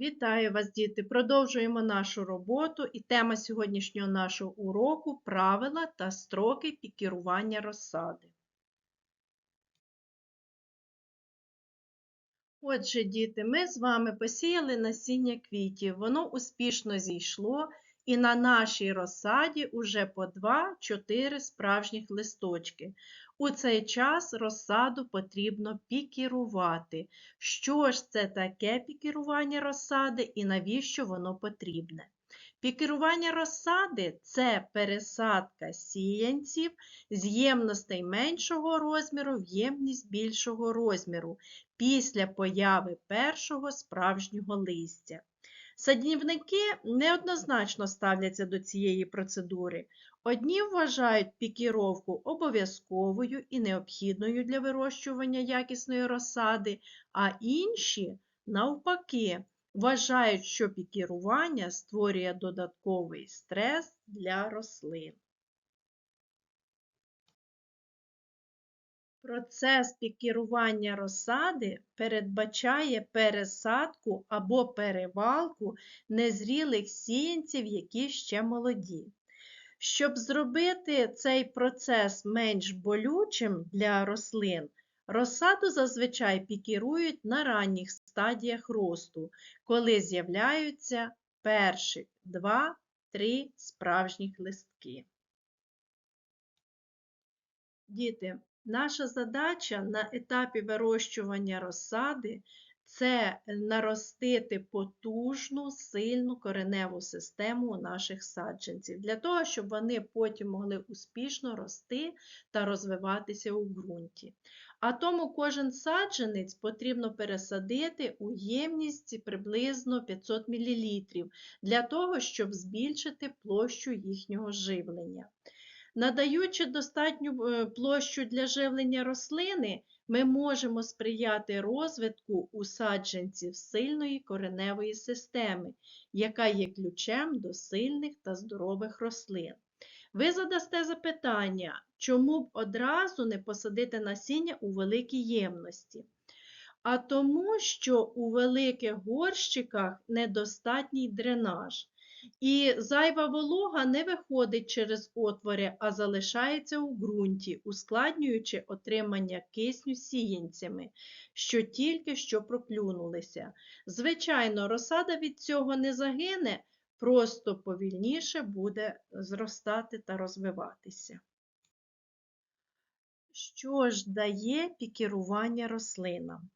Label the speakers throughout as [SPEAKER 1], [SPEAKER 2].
[SPEAKER 1] Вітаю вас, діти! Продовжуємо нашу роботу і тема сьогоднішнього нашого уроку правила та строки пікірування розсади. Отже, діти, ми з вами посіяли насіння квітів, воно успішно зійшло, і на нашій розсаді уже по 2-4 справжніх листочки. У цей час розсаду потрібно пікірувати. Що ж це таке пікірування розсади і навіщо воно потрібне? Пікірування розсади це пересадка сіянців з ємностей меншого розміру в ємність більшого розміру після появи першого справжнього листя. Садівники неоднозначно ставляться до цієї процедури. Одні вважають пікіровку обов'язковою і необхідною для вирощування якісної розсади, а інші, навпаки, вважають, що пікірування створює додатковий стрес для рослин. Процес пікірування розсади передбачає пересадку або перевалку незрілих сіянців, які ще молоді. Щоб зробити цей процес менш болючим для рослин, розсаду зазвичай пікірують на ранніх стадіях росту, коли з'являються перші 2-3 справжніх листки. Діти, Наша задача на етапі вирощування розсади це наростити потужну, сильну кореневу систему наших саджанців, для того, щоб вони потім могли успішно рости та розвиватися у ґрунті. А тому кожен саджанець потрібно пересадити у ємність приблизно 500 мл для того, щоб збільшити площу їхнього живлення. Надаючи достатню е, площу для живлення рослини, ми можемо сприяти розвитку у саджанців сильної кореневої системи, яка є ключем до сильних та здорових рослин. Ви задасте запитання, чому б одразу не посадити насіння у великій ємності? А тому, що у великих горщиках недостатній дренаж. І зайва волога не виходить через отвори, а залишається у ґрунті, ускладнюючи отримання кисню сіянцями, що тільки що проклюнулися. Звичайно, розсада від цього не загине, просто повільніше буде зростати та розвиватися. Що ж дає пікірування рослинам?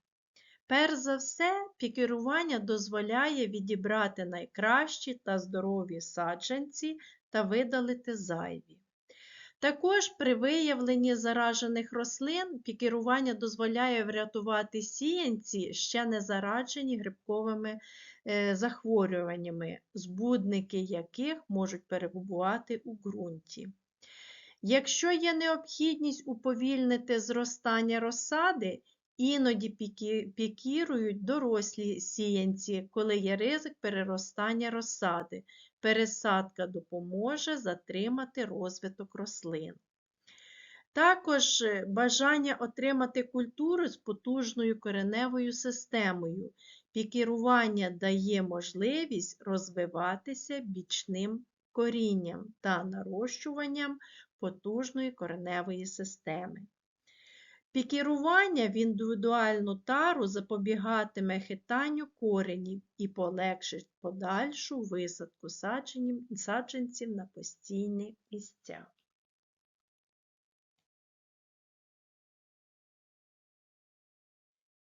[SPEAKER 1] Перш за все, пікірування дозволяє відібрати найкращі та здорові саджанці та видалити зайві. Також при виявленні заражених рослин пікірування дозволяє врятувати сіянці, ще не зараджені грибковими е, захворюваннями, збудники яких можуть перебувати у ґрунті. Якщо є необхідність уповільнити зростання розсади, Іноді пікірують дорослі сіянці, коли є ризик переростання розсади. Пересадка допоможе затримати розвиток рослин. Також е, бажання отримати культуру з потужною кореневою системою. Пікірування дає можливість розвиватися бічним корінням та нарощуванням потужної кореневої системи. Пікірування в індивідуальну тару запобігатиме хитанню коренів і полегшить подальшу висадку саджанців на постійні місця.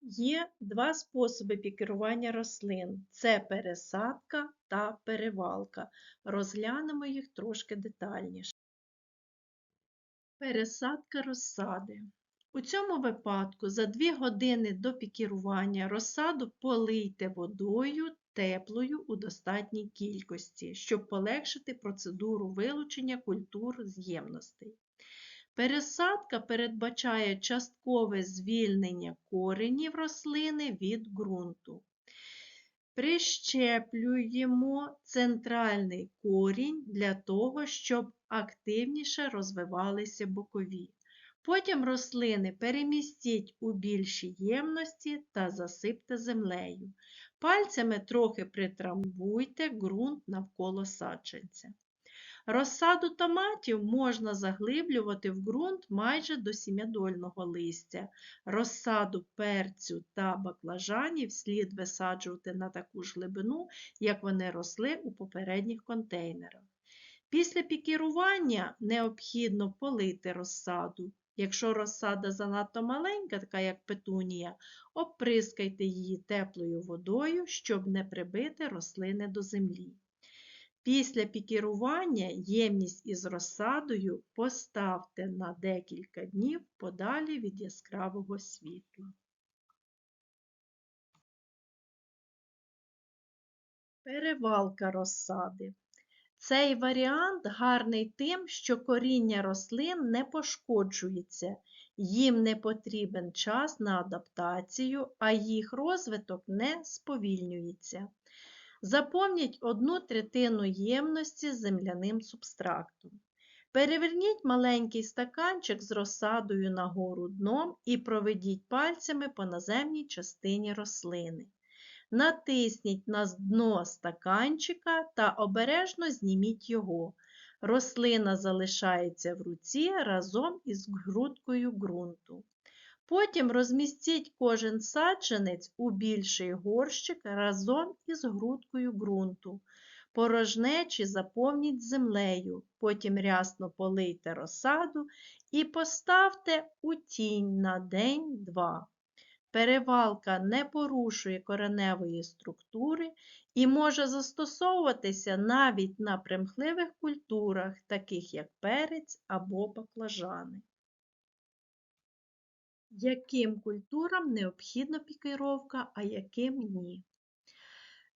[SPEAKER 1] Є два способи пікірування рослин це пересадка та перевалка. Розглянемо їх трошки детальніше. Пересадка розсади. У цьому випадку за 2 години до пікірування розсаду полийте водою теплою у достатній кількості, щоб полегшити процедуру вилучення культур з ємностей. Пересадка передбачає часткове звільнення коренів рослини від ґрунту. Прищеплюємо центральний корінь для того, щоб активніше розвивалися бокові. Потім рослини перемістіть у більші ємності та засипте землею. Пальцями трохи притрамбуйте ґрунт навколо саджанця. Розсаду томатів можна заглиблювати в ґрунт майже до сім'ядольного листя. Розсаду перцю та баклажанів слід висаджувати на таку ж глибину, як вони росли у попередніх контейнерах. Після пікірування необхідно полити розсаду. Якщо розсада занадто маленька, така як петунія, оприскайте її теплою водою, щоб не прибити рослини до землі. Після пікірування ємність із розсадою поставте на декілька днів подалі від яскравого світла. Перевалка розсади. Цей варіант гарний тим, що коріння рослин не пошкоджується, їм не потрібен час на адаптацію, а їх розвиток не сповільнюється. Заповніть одну третину ємності земляним субстрактом. Переверніть маленький стаканчик з розсадою нагору дном і проведіть пальцями по наземній частині рослини. Натисніть на дно стаканчика та обережно зніміть його. Рослина залишається в руці разом із грудкою ґрунту. Потім розмістіть кожен саджанець у більший горщик разом із грудкою ґрунту. Порожнечі заповніть землею, потім рясно полийте розсаду і поставте у тінь на день-два. Перевалка не порушує кореневої структури і може застосовуватися навіть на примхливих культурах, таких як перець або баклажани. Яким культурам необхідна пікіровка, а яким ні?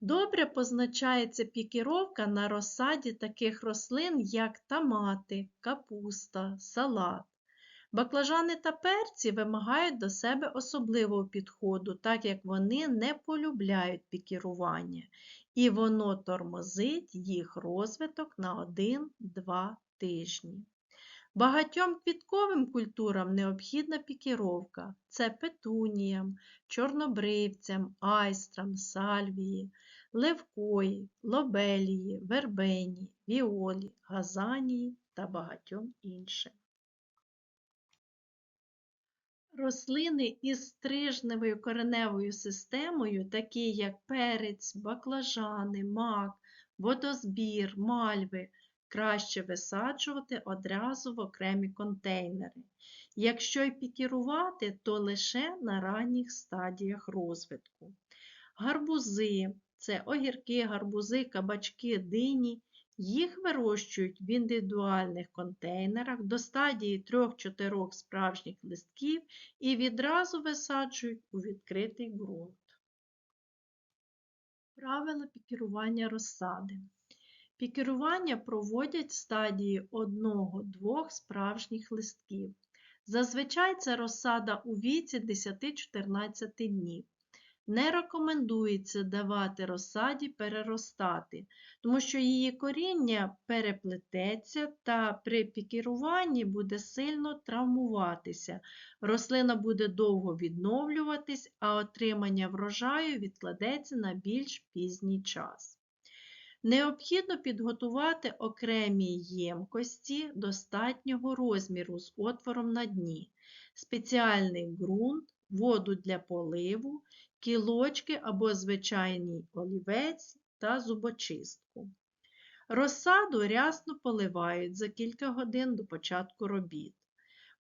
[SPEAKER 1] Добре позначається пікіровка на розсаді таких рослин, як томати, капуста, салат. Баклажани та перці вимагають до себе особливого підходу, так як вони не полюбляють пікірування, і воно тормозить їх розвиток на 1-2 тижні. Багатьом квітковим культурам необхідна пікіровка. Це петуніям, чорнобривцям, айстрам, сальвії, левкої, лобелії, вербені, віолі, газанії та багатьом іншим. Рослини із стрижневою кореневою системою, такі як перець, баклажани, мак, водозбір, мальви, краще висаджувати одразу в окремі контейнери. Якщо й пікірувати, то лише на ранніх стадіях розвитку. Гарбузи це огірки, гарбузи, кабачки, дині. Їх вирощують в індивідуальних контейнерах до стадії 3-4 справжніх листків і відразу висаджують у відкритий ґрунт. Правила пікірування розсади. Пікірування проводять в стадії 1-2 справжніх листків. Зазвичай це розсада у віці 10-14 днів. Не рекомендується давати розсаді переростати, тому що її коріння переплететься та при пікіруванні буде сильно травмуватися. Рослина буде довго відновлюватись, а отримання врожаю відкладеться на більш пізній час. Необхідно підготувати окремі ємкості достатнього розміру з отвором на дні, спеціальний ґрунт, воду для поливу, кілочки або звичайний олівець та зубочистку. Розсаду рясно поливають за кілька годин до початку робіт.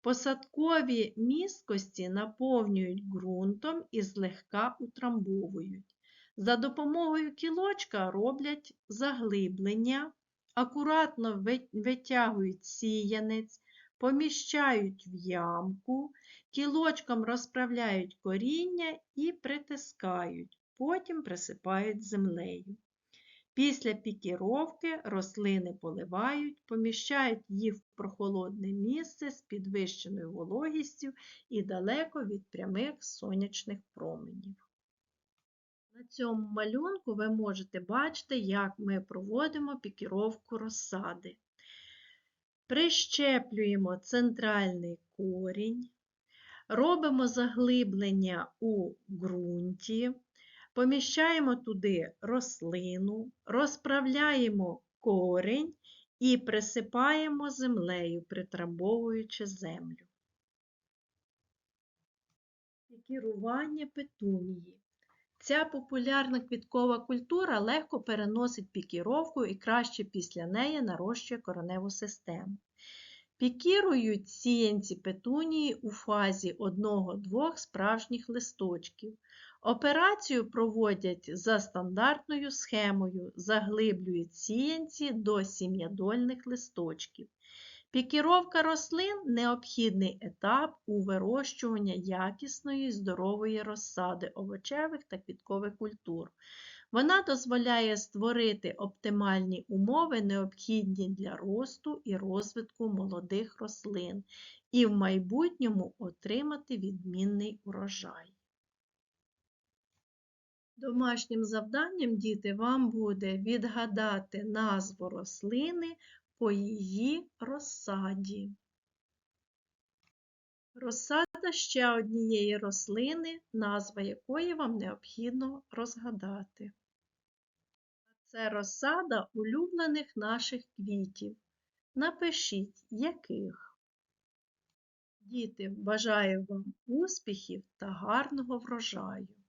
[SPEAKER 1] Посадкові місткості наповнюють ґрунтом і злегка утрамбовують. За допомогою кілочка роблять заглиблення, акуратно витягують сіянець, поміщають в ямку, кілочком розправляють коріння і притискають, потім присипають землею. Після пікіровки рослини поливають, поміщають їх в прохолодне місце з підвищеною вологістю і далеко від прямих сонячних променів. На цьому малюнку ви можете бачити, як ми проводимо пікіровку розсади. Прищеплюємо центральний корінь, робимо заглиблення у ґрунті, поміщаємо туди рослину, розправляємо корінь і присипаємо землею, притрамбовуючи землю. Пікірування петунії. Ця популярна квіткова культура легко переносить пікіровку і краще після неї нарощує кореневу систему. Пікірують сіянці петунії у фазі 1-2 справжніх листочків. Операцію проводять за стандартною схемою, заглиблюють сіянці до сім'ядольних листочків. Пікіровка рослин необхідний етап у вирощуванні якісної здорової розсади овочевих та квіткових культур. Вона дозволяє створити оптимальні умови, необхідні для росту і розвитку молодих рослин, і в майбутньому отримати відмінний урожай. Домашнім завданням, діти, вам буде відгадати назву рослини по її розсаді. Розсада ще однієї рослини, назва якої вам необхідно розгадати. Це розсада улюблених наших квітів. Напишіть, яких. Діти, бажаю вам успіхів та гарного врожаю!